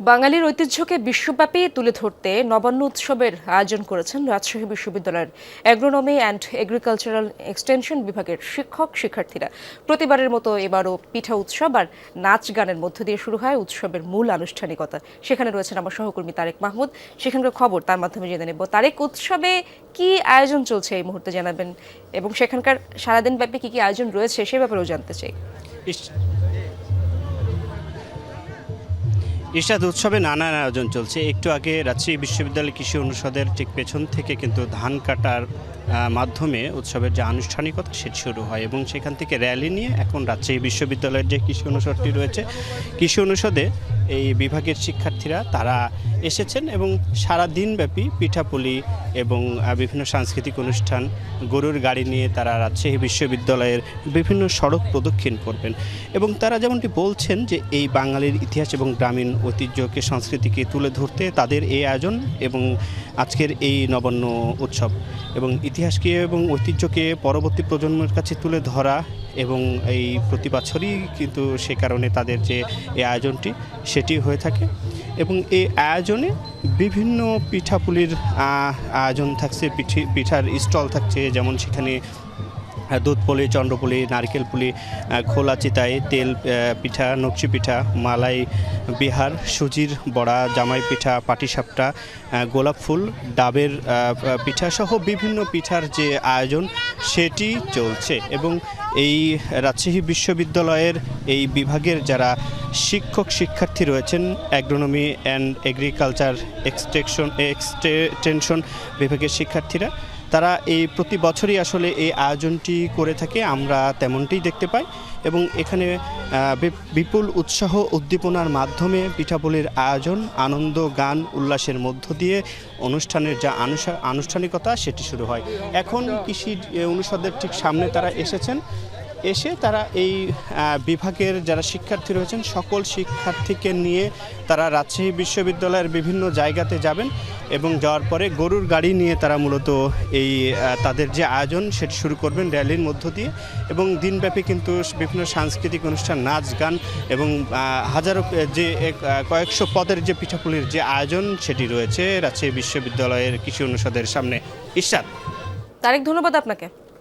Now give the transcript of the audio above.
বাঙালির ঐতিহ্যকে বিশ্বব্যাপী তুলে ধরতে নবান্ন উৎসবের আয়োজন করেছেন রাজশাহী বিশ্ববিদ্যালয়ের অ্যাগ্রোনমি অ্যান্ড এগ্রিকালচারাল এক্সটেনশন বিভাগের শিক্ষক শিক্ষার্থীরা। প্রতিবারের মতো এবারও পিঠা উৎসব আর নাচ গানের মধ্য দিয়ে শুরু হয় উৎসবের মূল আনুষ্ঠানিকতা। সেখানে রয়েছেন আমার সহকর্মী তারেক মাহমুদ। সেখানকার খবর, তার মাধ্যমে জেনে নেব। তারেক, উৎসবে কি আয়োজন চলছে এই মুহূর্তে জানাবেন? এবং সেখানকার সারাদিন ব্যাপী কি কি আয়োজন রয়েছে সে ব্যাপারেও জানতে চাই। ইরশাদ, উৎসবে নানান আয়োজন চলছে। একটু আগে রাজশাহী বিশ্ববিদ্যালয় কৃষি অনুষদের ঠিক পেছন থেকে কিন্তু ধান কাটার মাধ্যমে উৎসবের যে আনুষ্ঠানিকতা সেটি শুরু হয় এবং সেখান থেকে র্যালি নিয়ে এখন রাজশাহী বিশ্ববিদ্যালয়ের যে কৃষি অনুষদটি রয়েছে, কৃষি অনুষদে এই বিভাগের শিক্ষার্থীরা, তারা এসেছেন এবং সারা দিনব্যাপী পিঠাপুলি এবং বিভিন্ন সাংস্কৃতিক অনুষ্ঠান, গরুর গাড়ি নিয়ে তারা রাজশাহী বিশ্ববিদ্যালয়ের বিভিন্ন সড়ক প্রদক্ষিণ করবেন। এবং তারা যেমনটি বলছেন যে এই বাঙালির ইতিহাস এবং গ্রামীণ ঐতিহ্যকে, সংস্কৃতিকে তুলে ধরতে তাদের এই আয়োজন এবং আজকের এই নবান্ন উৎসব। এবং ইতিহাসকে এবং ঐতিহ্যকে পরবর্তী প্রজন্মের কাছে তুলে ধরা এবং এই প্রতি বছরই কিন্তু সে কারণে তাদের যে এই আয়োজনটি, সেটি হয়ে থাকে। এবং এই আয়োজনে বিভিন্ন পিঠাপুলির আয়োজন থাকছে, পিঠি, পিঠার স্টল থাকছে, যেমন সেখানে দুধপুলি চন্দ্রপুলি নারকেল পুলি খোলা চিতাই তেল পিঠা নকশি পিঠা মালাই বিহার সুজির বড়া জামাই পিঠা পাটিসাপটা গোলাপ ফুল ডাবের আহ, পিঠা সহ বিভিন্ন পিঠার যে আয়োজন সেটি চলছে। এবং এই রাজশাহী বিশ্ববিদ্যালয়ের এই বিভাগের যারা শিক্ষক শিক্ষার্থী রয়েছেন agronomy and agriculture extension extension বিভাগের শিক্ষার্থীরা তারা এই প্রতি বছরই আসলে এই আয়োজনটি করে থাকে, আমরা তেমনটি দেখতে পাই। এবং এখানে বিপুল উৎসাহ উদ্দীপনার মাধ্যমে পিঠাপুলির আয়োজন, আনন্দ, গান, উল্লাসের মধ্য দিয়ে অনুষ্ঠানের যা আনুষা- আনুষ্ঠানিকতা, সেটি শুরু হয়। এখন কৃষি অনুষদের ঠিক সামনে তারা এসেছেন। এসে তারা এই বিভাগের যারা শিক্ষার্থী রয়েছেন, সকল শিক্ষার্থীকে নিয়ে তারা রাজশাহী বিশ্ববিদ্যালয়ের বিভিন্ন জায়গাতে যাবেন এবং যাওয়ার পরে গরুর গাড়ি নিয়ে তারা মূলত এই তাদের যে আয়োজন সেটি শুরু করবেন র্যালির মধ্য দিয়ে এবং দিনব্যাপী কিন্তু বিভিন্ন সাংস্কৃতিক অনুষ্ঠান, নাচ, গান এবং হাজারো যে কয়েকশো পদের যে পিঠাপুলির যে আয়োজন সেটি রয়েছে রাজশাহী বিশ্ববিদ্যালয়ের কৃষি অনুষদের সামনে। ইশাদ তারেক, ধন্যবাদ আপনাকে।